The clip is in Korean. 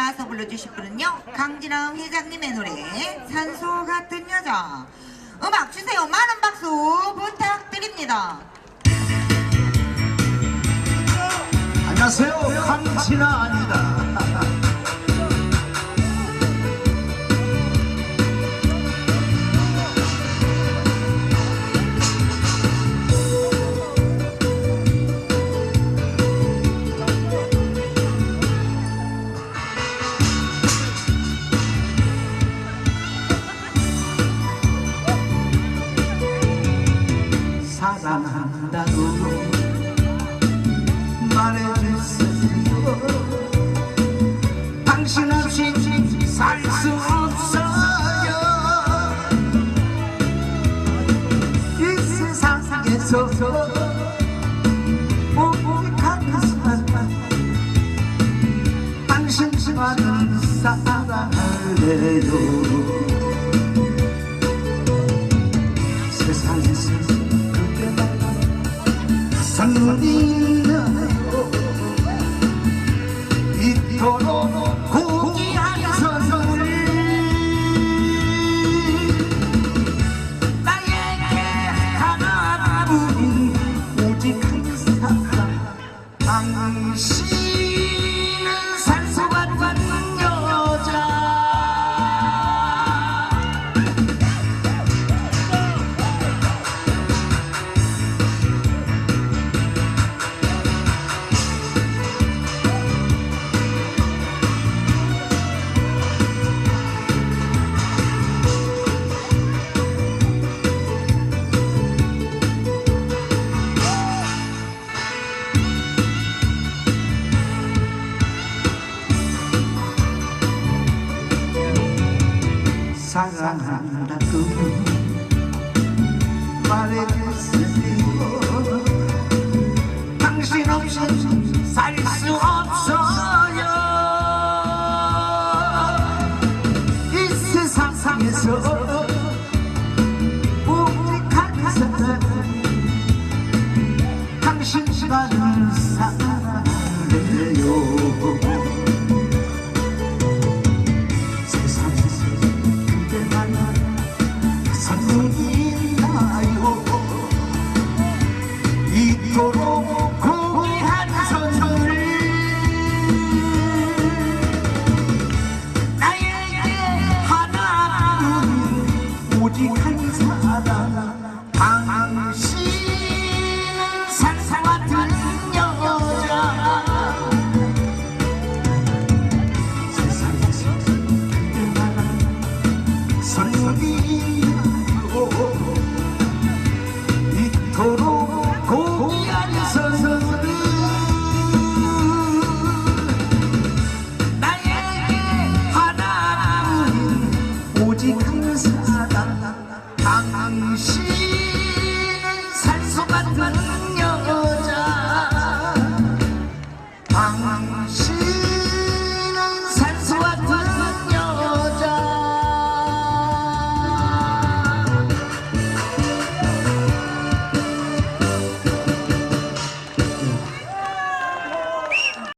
나와서 불러주실 분은요 강진영 회장님의 노래 산소 같은 여자. 음악 주세요. 많은 박수 부탁드립니다. 안녕하세요. 강진아 사랑한다고 말해주세요. 당신 없이 살 수 없어요. 이 세상에서 오직한 사랑 당신만을 사랑할래요 சந்தியில் 사랑한다고 말해주세요 당신 없이 살수 없